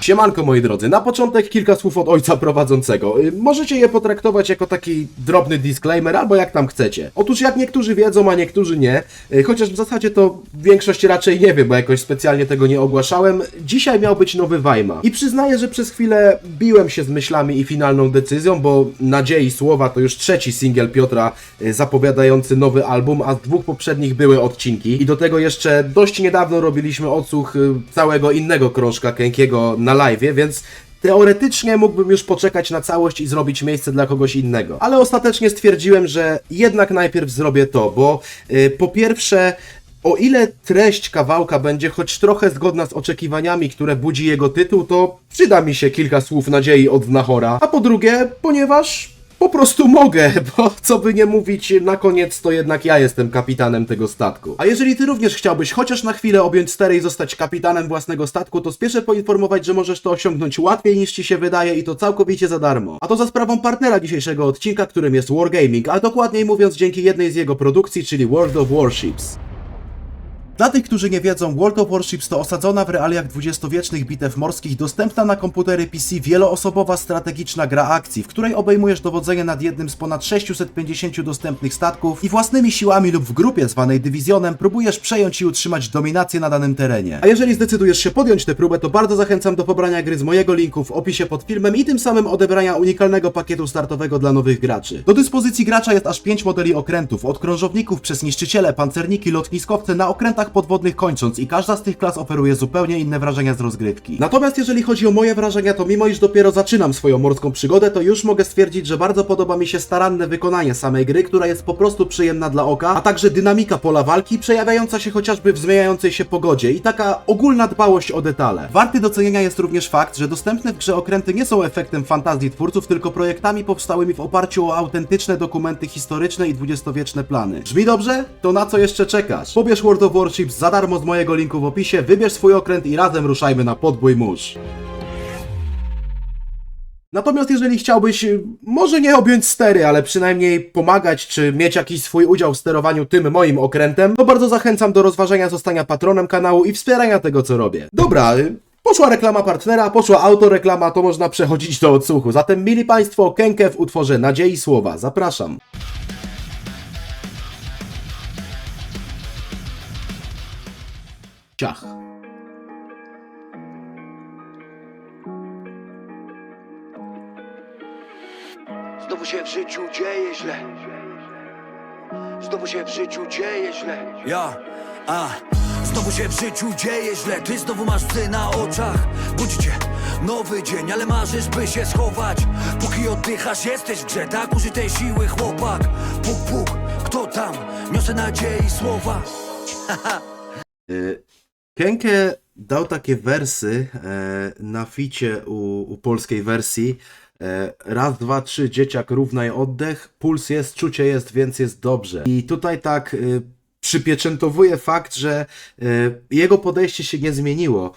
Siemanko moi drodzy, na początek kilka słów od ojca prowadzącego. Y, Możecie je potraktować jako taki drobny disclaimer, albo jak tam chcecie. Otóż jak niektórzy wiedzą, a niektórzy nie, y, chociaż w zasadzie to większość raczej nie wie, bo jakoś specjalnie tego nie ogłaszałem, dzisiaj miał być nowy Weimar. I przyznaję, że przez chwilę biłem się z myślami i finalną decyzją, bo Nadziei Słowa to już trzeci singiel Piotra y, zapowiadający nowy album, a z dwóch poprzednich były odcinki. I do tego jeszcze dość niedawno robiliśmy odsłuch całego innego krążka Kękiego na live, więc teoretycznie mógłbym już poczekać na całość i zrobić miejsce dla kogoś innego. Ale ostatecznie stwierdziłem, że jednak najpierw zrobię to, bo y, po pierwsze o ile treść kawałka będzie choć trochę zgodna z oczekiwaniami, które budzi jego tytuł, to przyda mi się kilka słów nadziei od Znachora. A po drugie, ponieważ po prostu mogę, bo co by nie mówić, na koniec to jednak ja jestem kapitanem tego statku. A jeżeli ty również chciałbyś chociaż na chwilę objąć stery i zostać kapitanem własnego statku, to spieszę poinformować, że możesz to osiągnąć łatwiej niż ci się wydaje i to całkowicie za darmo. A to za sprawą partnera dzisiejszego odcinka, którym jest Wargaming, a dokładniej mówiąc dzięki jednej z jego produkcji, czyli World of Warships. Dla tych, którzy nie wiedzą, World of Warships to osadzona w realiach dwudziestowiecznych bitew morskich, dostępna na komputery PC wieloosobowa strategiczna gra akcji, w której obejmujesz dowodzenie nad jednym z ponad 650 dostępnych statków i własnymi siłami lub w grupie zwanej dywizjonem próbujesz przejąć i utrzymać dominację na danym terenie. A jeżeli zdecydujesz się podjąć tę próbę, to bardzo zachęcam do pobrania gry z mojego linku w opisie pod filmem i tym samym odebrania unikalnego pakietu startowego dla nowych graczy. Do dyspozycji gracza jest aż 5 modeli okrętów, od krążowników przez niszczyciele, pancerniki, lotniskowce na okrętach podwodnych kończąc i każda z tych klas oferuje zupełnie inne wrażenia z rozgrywki. Natomiast jeżeli chodzi o moje wrażenia, to mimo iż dopiero zaczynam swoją morską przygodę, to już mogę stwierdzić, że bardzo podoba mi się staranne wykonanie samej gry, która jest po prostu przyjemna dla oka, a także dynamika pola walki przejawiająca się chociażby w zmieniającej się pogodzie i taka ogólna dbałość o detale. Warty docenienia jest również fakt, że dostępne w grze okręty nie są efektem fantazji twórców, tylko projektami powstałymi w oparciu o autentyczne dokumenty historyczne i dwudziestowieczne plany. Brzmi dobrze? To na co jeszcze czekasz? Pobierz World of Warships za darmo z mojego linku w opisie, wybierz swój okręt i razem ruszajmy na podbój mórz. Natomiast jeżeli chciałbyś, y, może nie objąć stery, ale przynajmniej pomagać, czy mieć jakiś swój udział w sterowaniu tym moim okrętem, to bardzo zachęcam do rozważenia zostania patronem kanału i wspierania tego, co robię. Dobra, y, poszła reklama partnera, poszła autoreklama, to można przechodzić do odsłuchu. Zatem, mili Państwo, Kenkę w utworze Nadziei Słowa. Zapraszam. Ciach. Znowu się w życiu dzieje źle. Znowu się w życiu dzieje źle. Ja, a Znowu się w życiu dzieje źle. Ty znowu masz psy na oczach. Budźcie, nowy dzień Ale marzysz by się schować. Póki oddychasz jesteś w grze Tak użytej siły chłopak. Puk, puk, kto tam? Niosę nadziei słowa Kenke dał takie wersy e, na ficie u, u polskiej wersji. E, raz, dwa, trzy, dzieciak, równaj oddech, puls jest, czucie jest, więc jest dobrze. I tutaj tak e, przypieczętowuje fakt, że e, jego podejście się nie zmieniło.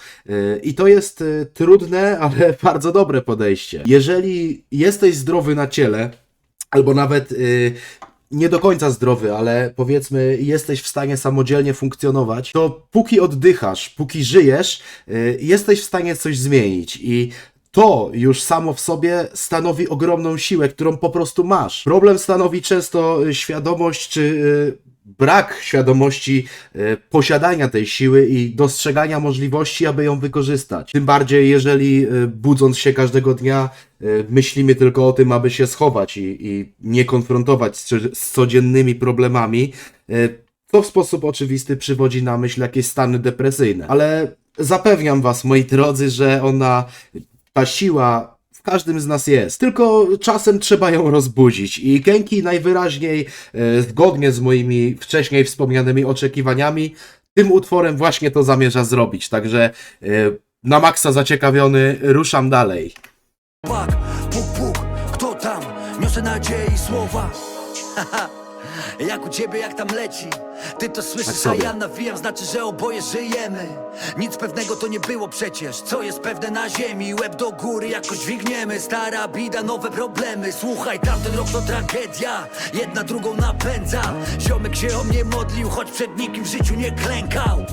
I to jest trudne, ale bardzo dobre podejście. Jeżeli jesteś zdrowy na ciele, albo nawet y, nie do końca zdrowy, ale powiedzmy jesteś w stanie samodzielnie funkcjonować, to póki oddychasz, póki żyjesz, y, jesteś w stanie coś zmienić i to już samo w sobie stanowi ogromną siłę, którą po prostu masz. Problem stanowi często y, świadomość czy y, brak świadomości e, posiadania tej siły i dostrzegania możliwości, aby ją wykorzystać. Tym bardziej, jeżeli e, budząc się każdego dnia e, myślimy tylko o tym, aby się schować i, i nie konfrontować z, codziennymi problemami, to w sposób oczywisty przywodzi na myśl jakieś stany depresyjne. Ale zapewniam Was, moi drodzy, że ona, ta siła każdym z nas jest. Tylko czasem trzeba ją rozbudzić. I Genki najwyraźniej, e, zgodnie z moimi wcześniej wspomnianymi oczekiwaniami, tym utworem właśnie to zamierza zrobić. Także e, na maksa zaciekawiony, ruszam dalej. Pak, puk, puk, kto tam? Niosę nadziei słowa Jak u ciebie, jak tam leci? Ty to Tak słyszysz, a sobie. ja nawijam Znaczy, że oboje żyjemy. Nic pewnego to nie było przecież. Co jest pewne na ziemi? Łeb do góry jakoś dźwigniemy. Stara bida, nowe problemy. Słuchaj, tamten rok to tragedia. Jedna drugą napędza. Ziomek się o mnie modlił Choć przed nikim w życiu nie klękał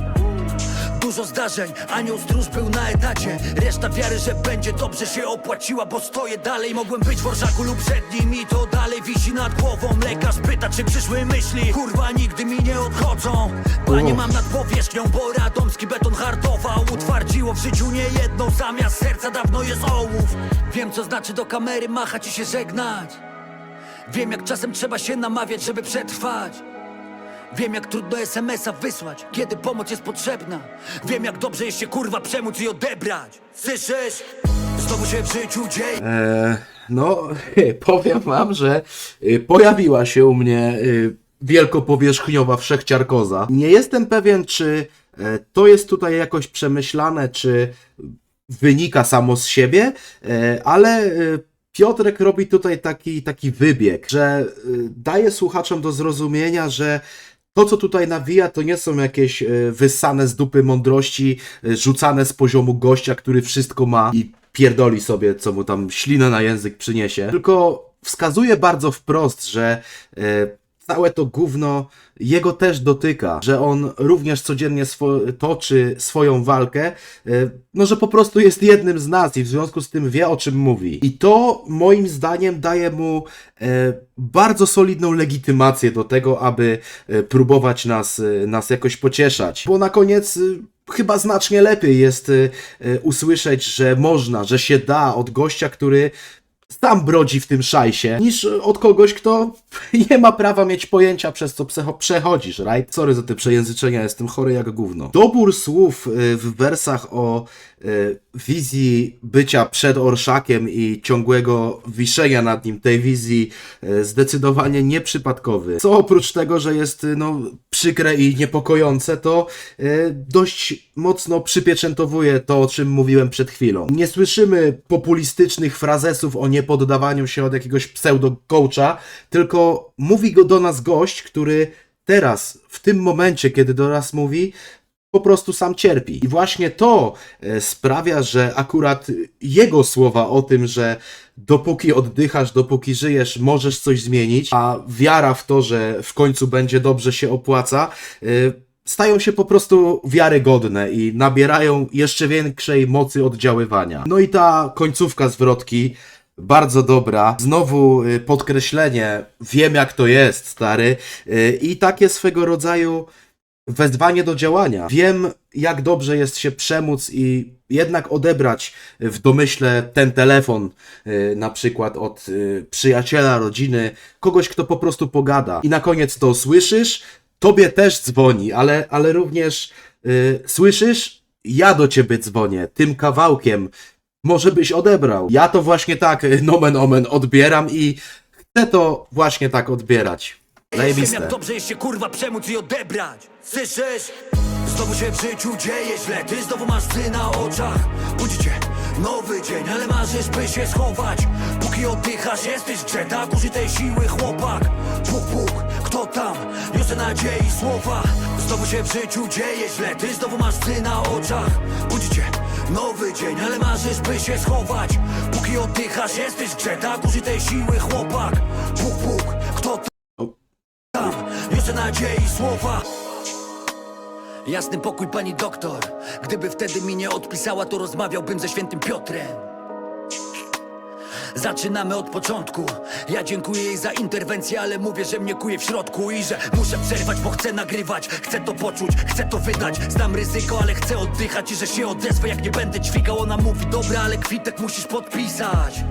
Dużo zdarzeń, anioł stróż był na etacie. Reszta wiary, że będzie dobrze się opłaciła Bo stoję dalej, mogłem być w orszaku lub przed nim I to dalej wisi nad głową. Lekarz pyta, czy przyszły myśli? Kurwa, nigdy mi nie odchodzą. Panie mam nad powierzchnią, bo radomski beton hartował Utwardziło w życiu nie jedną. Zamiast serca dawno jest ołów. Wiem, co znaczy do kamery machać i się żegnać. Wiem, jak czasem trzeba się namawiać, żeby przetrwać Wiem jak trudno SMS-a wysłać, kiedy pomoc jest potrzebna Wiem jak dobrze jest się kurwa przemóc i odebrać Słyszysz? Znowu się w życiu dzieje E, no, powiem wam, że y, pojawiła się u mnie y, wielkopowierzchniowa wszechciarkoza. Nie jestem pewien, czy e, to jest tutaj jakoś przemyślane, czy wynika samo z siebie, e, ale e, Piotrek robi tutaj taki, taki wybieg, że e, daje słuchaczom do zrozumienia, że to, co tutaj nawija, to nie są jakieś e, wyssane z dupy mądrości, e, rzucane z poziomu gościa, który wszystko ma i pierdoli sobie, co mu tam ślina na język przyniesie, tylko wskazuje bardzo wprost, że e, całe to gówno jego też dotyka, że on również codziennie swo- toczy swoją walkę, e, no że po prostu jest jednym z nas i w związku z tym wie o czym mówi. I to moim zdaniem daje mu e, bardzo solidną legitymację do tego, aby e, próbować nas, nas jakoś pocieszać. Bo na koniec chyba znacznie lepiej jest usłyszeć, że można, że się da od gościa, który sam brodzi w tym szajsie, niż od kogoś, kto nie ma prawa mieć pojęcia, przez co przecho- przechodzisz, right? Sorry za te przejęzyczenia, jestem chory jak gówno. Dobór słów y, w wersach o wizji bycia przed orszakiem i ciągłego wiszenia nad nim tej wizji y, zdecydowanie nieprzypadkowy. Co oprócz tego, że jest y, no, przykre i niepokojące, to y, dość mocno przypieczętowuje to, o czym mówiłem przed chwilą. Nie słyszymy populistycznych frazesów o niepoddawaniu się od jakiegoś pseudo-coacha, tylko mówi go do nas gość, który teraz, w tym momencie, kiedy do nas mówi, po prostu sam cierpi. I właśnie to e, sprawia, że akurat jego słowa o tym, że dopóki oddychasz, dopóki żyjesz, możesz coś zmienić, a wiara w to, że w końcu będzie dobrze się opłaca, e, stają się po prostu wiarygodne i nabierają jeszcze większej mocy oddziaływania. No i ta końcówka zwrotki bardzo dobra. Znowu y, podkreślenie, wiem jak to jest, stary. I takie swego rodzaju wezwanie do działania. Wiem, jak dobrze jest się przemóc i jednak odebrać w domyśle ten telefon, y, na przykład od y, przyjaciela, rodziny, kogoś, kto po prostu pogada. I na koniec to słyszysz, tobie też dzwoni, ale, ale również y, słyszysz, ja do ciebie dzwonię, tym kawałkiem. Może byś odebrał. Ja to właśnie tak, y, nomen omen, odbieram i chcę to właśnie tak odbierać. Zajebiste. dobrze jest się kurwa przemóc i odebrać Słyszysz? Znowu się w życiu dzieje źle. Ty znowu masz łzy na oczach. Budzi cię nowy dzień Ale marzysz by się schować. Póki oddychasz jesteś grze. Tak użytej siły chłopak. Puk puk, kto tam? Niosę nadziei słowa. Znowu się w życiu dzieje źle. Ty znowu masz łzy na oczach. Budzi cię nowy dzień Ale marzysz by się schować. Póki oddychasz jesteś grze. Tak użytej siły chłopak. Puk puk, kto tam? Niosę nadziei słowa Jasny pokój pani doktor. Gdyby wtedy mi nie odpisała To rozmawiałbym ze świętym Piotrem. Zaczynamy od początku. Ja dziękuję jej za interwencję Ale mówię, że mnie kuje w środku I że muszę przerwać, bo chcę nagrywać. Chcę to poczuć, chcę to wydać. Znam ryzyko, ale chcę oddychać I że się odezwę, jak nie będę dźwigał. Ona mówi, dobra, ale kwitek musisz podpisać.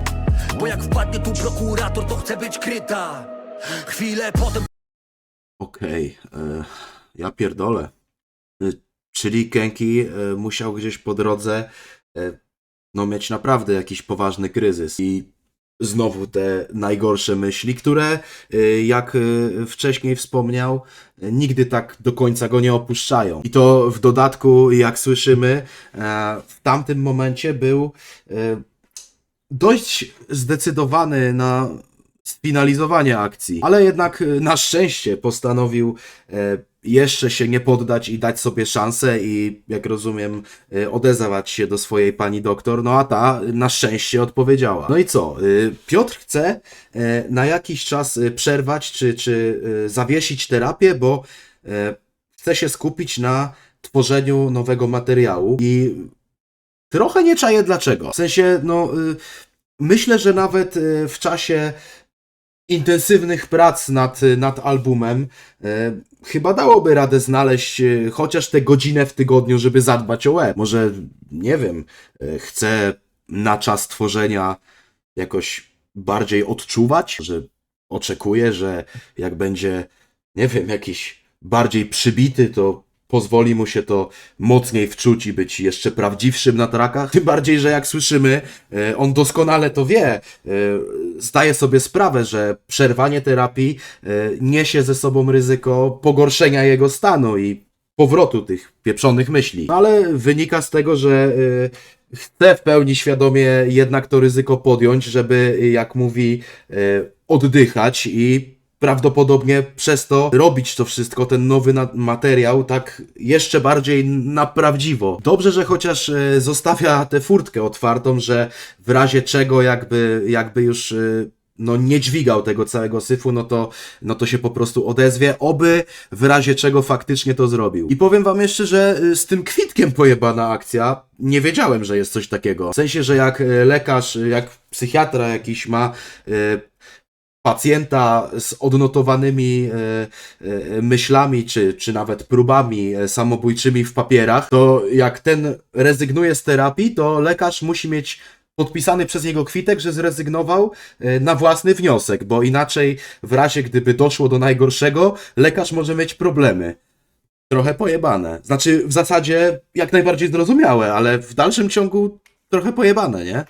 Bo jak wpadnie tu prokurator To chcę być kryta. Chwilę potem Okej, e, ja pierdolę. E, czyli Kenki e, musiał gdzieś po drodze e, no mieć naprawdę jakiś poważny kryzys i znowu te najgorsze myśli, które jak wcześniej wspomniał, nigdy tak do końca go nie opuszczają. I to w dodatku, jak słyszymy, e, w tamtym momencie był dość zdecydowany na sfinalizowanie akcji, ale jednak na szczęście postanowił e, jeszcze się nie poddać i dać sobie szansę i jak rozumiem e, odezwać się do swojej pani doktor, no a ta na szczęście odpowiedziała. No i co? E, Piotr chce na jakiś czas przerwać czy, czy zawiesić terapię, bo chce się skupić na tworzeniu nowego materiału i trochę nie czaję dlaczego. W sensie, no, y, myślę, że nawet y, w czasie intensywnych prac nad, nad albumem y, chyba dałoby radę znaleźć y, chociaż tę godzinę w tygodniu, żeby zadbać o łeb. Może, nie wiem, y, chcę na czas tworzenia jakoś bardziej odczuwać, że oczekuję, że jak będzie, nie wiem, jakiś bardziej przybity, to pozwoli mu się to mocniej wczuć i być jeszcze prawdziwszym na trakach. Tym bardziej, że jak słyszymy, e, on doskonale to wie. e, Zdaje sobie sprawę, że przerwanie terapii e, niesie ze sobą ryzyko pogorszenia jego stanu i powrotu tych pieprzonych myśli. Ale wynika z tego, że chce w pełni świadomie jednak to ryzyko podjąć, żeby, jak mówi, oddychać i prawdopodobnie przez to robić to wszystko, ten nowy materiał, tak jeszcze bardziej na prawdziwo. Dobrze, że chociaż e, zostawia tę furtkę otwartą, że w razie czego jakby, jakby już e, no nie dźwigał tego całego syfu, no to, no to się po prostu odezwie, oby w razie czego faktycznie to zrobił. I powiem wam jeszcze, że y, z tym kwitkiem pojebana akcja, nie wiedziałem, że jest coś takiego. W sensie, że jak lekarz, jak psychiatra jakiś ma pacjenta z odnotowanymi e, e, myślami, czy, czy nawet próbami e, samobójczymi w papierach, to jak ten rezygnuje z terapii, to lekarz musi mieć podpisany przez niego kwitek, że zrezygnował na własny wniosek, bo inaczej w razie gdyby doszło do najgorszego, lekarz może mieć problemy. Trochę pojebane. Znaczy, w zasadzie jak najbardziej zrozumiałe, ale w dalszym ciągu trochę pojebane, nie?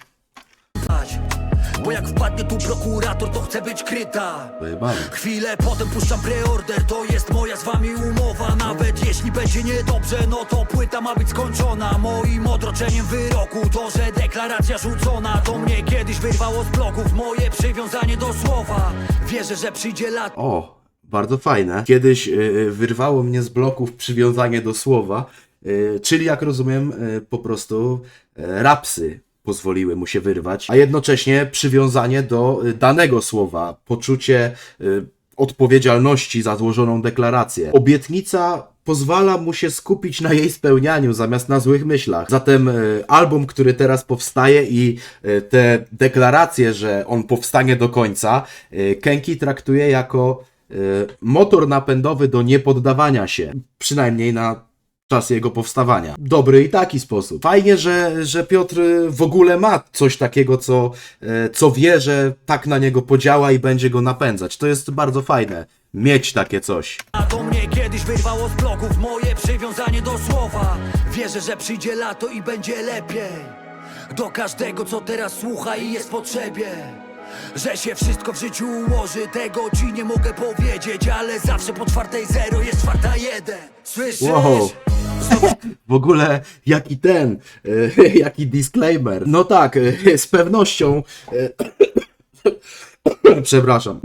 Bo jak wpadnie tu prokurator, to chce być kryta. Pojebane. Chwilę potem puszczam preorder, to jest moja z wami umowa. Nawet jeśli będzie niedobrze, no to płyta ma być skończona. Moim odroczeniem wyroku to, że deklaracja rzucona. To mnie kiedyś wyrwało z bloków, moje przywiązanie do słowa. Wierzę, że przyjdzie lat O, bardzo fajne. Kiedyś y, wyrwało mnie z bloków przywiązanie do słowa, y, czyli jak rozumiem, y, po prostu y, rapsy pozwoliły mu się wyrwać, a jednocześnie przywiązanie do y, danego słowa, poczucie y, odpowiedzialności za złożoną deklarację. Obietnica pozwala mu się skupić na jej spełnianiu zamiast na złych myślach. Zatem y, album, który teraz powstaje i te deklaracje, że on powstanie do końca, Kenki traktuje jako motor napędowy do niepoddawania się, przynajmniej na czas jego powstawania. Dobry i taki sposób. Fajnie, że, że Piotr w ogóle ma coś takiego, co, e, co wie, że tak na niego podziała i będzie go napędzać. To jest bardzo fajne. Mieć takie coś. A to mnie kiedyś wyrwało z bloków Moje przywiązanie do słowa Wierzę, że przyjdzie lato i będzie lepiej Do każdego, co teraz słucha i jest w potrzebie że się wszystko w życiu ułoży, tego ci nie mogę powiedzieć Ale zawsze po czwartej zero jest czwarta jeden Słyszysz? Wow. W ogóle jaki ten, e, jaki disclaimer. No tak, e, z pewnością. E, przepraszam.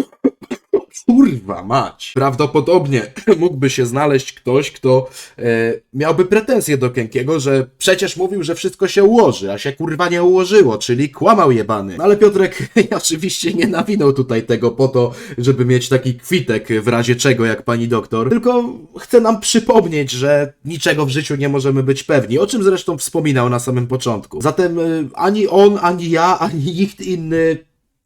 Kurwa mać. Prawdopodobnie mógłby się znaleźć ktoś, kto e, miałby pretensje do Kenkiego, że przecież mówił, że wszystko się ułoży, a się kurwa nie ułożyło, czyli kłamał jebany. No ale Piotrek oczywiście nie nawinął tutaj tego po to, żeby mieć taki kwitek w razie czego, jak pani doktor, tylko chce nam przypomnieć, że niczego w życiu nie możemy być pewni, o czym zresztą wspominał na samym początku. Zatem y, ani on, ani ja, ani nikt inny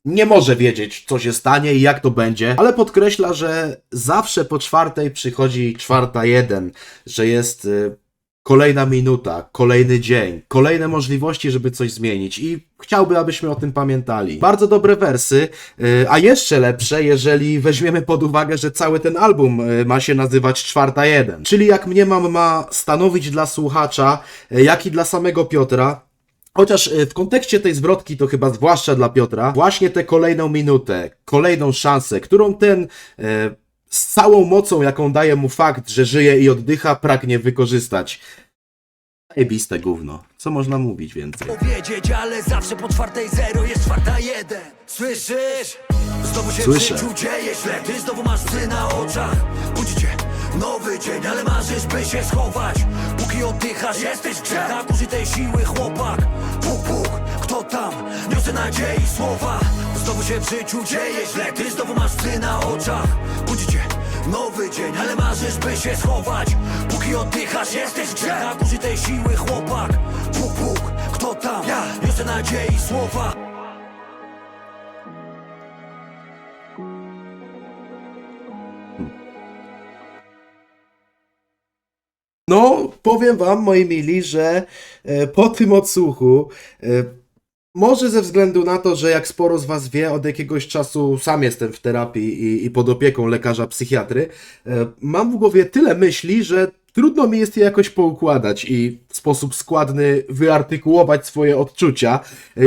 nie może wiedzieć, co się stanie i jak to będzie, ale podkreśla, że zawsze po czwartej przychodzi czwarta jeden, że jest y, kolejna minuta, kolejny dzień, kolejne możliwości, żeby coś zmienić i chciałby, abyśmy o tym pamiętali. Bardzo dobre wersy, y, a jeszcze lepsze, jeżeli weźmiemy pod uwagę, że cały ten album y, ma się nazywać czwarta jeden, czyli jak mniemam ma stanowić dla słuchacza, jak i dla samego Piotra, Chociaż e, w kontekście tej zwrotki, to chyba zwłaszcza dla Piotra, właśnie tę kolejną minutę, kolejną szansę, którą ten e, z całą mocą, jaką daje mu fakt, że żyje i oddycha, pragnie wykorzystać. Ebiste gówno. Co można mówić więcej? powiedzieć, ale zawsze po czwartej zero jest czwarta jeden Słyszysz? Znowu się Słyszę. w życiu dzieje źle Ty znowu masz łzy na oczach Budzi cię nowy dzień, ale marzysz by się schować Póki oddychasz jesteś w grze Tak użytej siły chłopak. Puk, puk, kto tam? Niosę nadziei słowa. Znowu się w życiu dzieje źle Ty znowu masz łzy na oczach. Budzi cię nowy dzień Ale marzysz by się schować. Póki oddychasz jesteś w grze Tak użytej siły chłopak. Puk, puk, kto tam? Ja. Jeszcze nadziei słowa No, powiem wam, moi mili, że e, po tym odsłuchu, e, może ze względu na to, że jak sporo z was wie, od jakiegoś czasu sam jestem w terapii i, i pod opieką lekarza psychiatry, e, mam w głowie tyle myśli, że trudno mi jest je jakoś poukładać i w sposób składny wyartykułować swoje odczucia.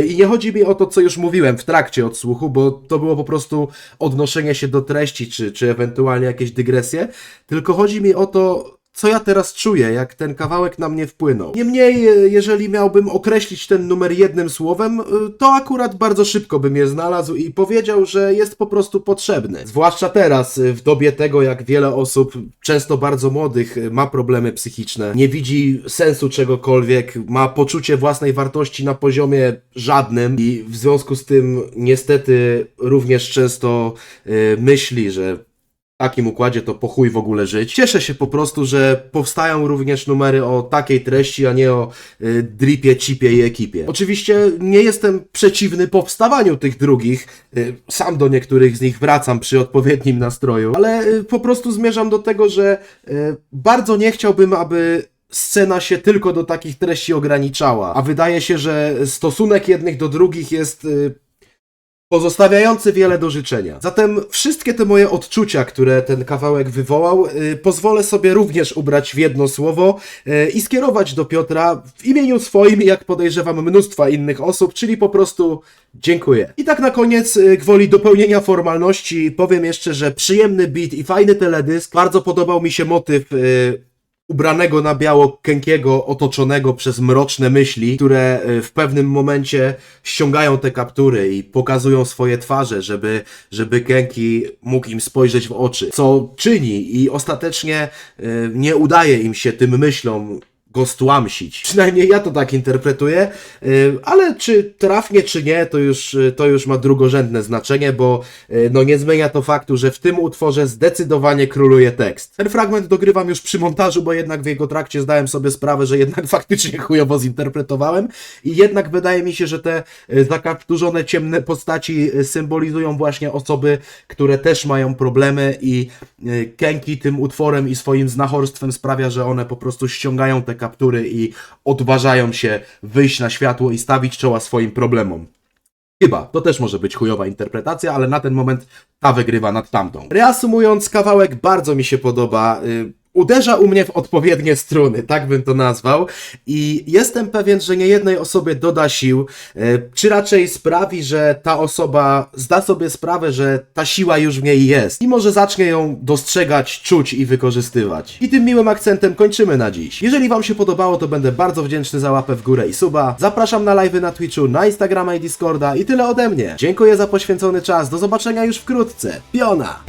I nie chodzi mi o to, co już mówiłem w trakcie odsłuchu, bo to było po prostu odnoszenie się do treści, czy, czy ewentualnie jakieś dygresje, tylko chodzi mi o to, co ja teraz czuję, jak ten kawałek na mnie wpłynął. Niemniej, e, jeżeli miałbym określić ten numer jednym słowem, e, to akurat bardzo szybko bym je znalazł i powiedział, że jest po prostu potrzebny. Zwłaszcza teraz, e, w dobie tego, jak wiele osób, często bardzo młodych, ma problemy psychiczne, nie widzi sensu czegokolwiek, ma poczucie własnej wartości na poziomie żadnym i w związku z tym niestety również często myśli, że takim układzie to po chuj w ogóle żyć. Cieszę się po prostu, że powstają również numery o takiej treści, a nie o y, dripie, chipie i ekipie. Oczywiście nie jestem przeciwny powstawaniu tych drugich, y, sam do niektórych z nich wracam przy odpowiednim nastroju, ale y, po prostu zmierzam do tego, że y, bardzo nie chciałbym, aby scena się tylko do takich treści ograniczała, a wydaje się, że stosunek jednych do drugich jest y, pozostawiający wiele do życzenia. Zatem wszystkie te moje odczucia, które ten kawałek wywołał, y, pozwolę sobie również ubrać w jedno słowo y, i skierować do Piotra w imieniu swoim, jak podejrzewam mnóstwa innych osób, czyli po prostu dziękuję. I tak na koniec, y, gwoli dopełnienia formalności, powiem jeszcze, że przyjemny beat i fajny teledysk. Bardzo podobał mi się motyw ubranego na biało Kenkiego, otoczonego przez mroczne myśli, które e, w pewnym momencie ściągają te kaptury i pokazują swoje twarze, żeby, żeby Kenki mógł im spojrzeć w oczy, co czyni i ostatecznie e, nie udaje im się tym myślom go stłamsić. Przynajmniej ja to tak interpretuję, y, ale czy trafnie, czy nie, to już, y, to już ma drugorzędne znaczenie, bo y, no nie zmienia to faktu, że w tym utworze zdecydowanie króluje tekst. Ten fragment dogrywam już przy montażu, bo jednak w jego trakcie zdałem sobie sprawę, że jednak faktycznie chujowo zinterpretowałem i jednak wydaje mi się, że te zakapturzone ciemne postaci symbolizują właśnie osoby, które też mają problemy i Kenki tym utworem i swoim znachorstwem sprawia, że one po prostu ściągają te kaptury i odważają się wyjść na światło i stawić czoła swoim problemom. Chyba, to też może być chujowa interpretacja, ale na ten moment ta wygrywa nad tamtą. Reasumując, kawałek bardzo mi się podoba. y, Uderza u mnie w odpowiednie struny, tak bym to nazwał. I jestem pewien, że nie jednej osobie doda sił, y, czy raczej sprawi, że ta osoba zda sobie sprawę, że ta siła już w niej jest i może zacznie ją dostrzegać, czuć i wykorzystywać. I tym miłym akcentem kończymy na dziś. Jeżeli Wam się podobało, to będę bardzo wdzięczny za łapę w górę i suba. Zapraszam na live'y na Twitchu, na Instagrama i Discorda i tyle ode mnie. Dziękuję za poświęcony czas. Do zobaczenia już wkrótce. Piona!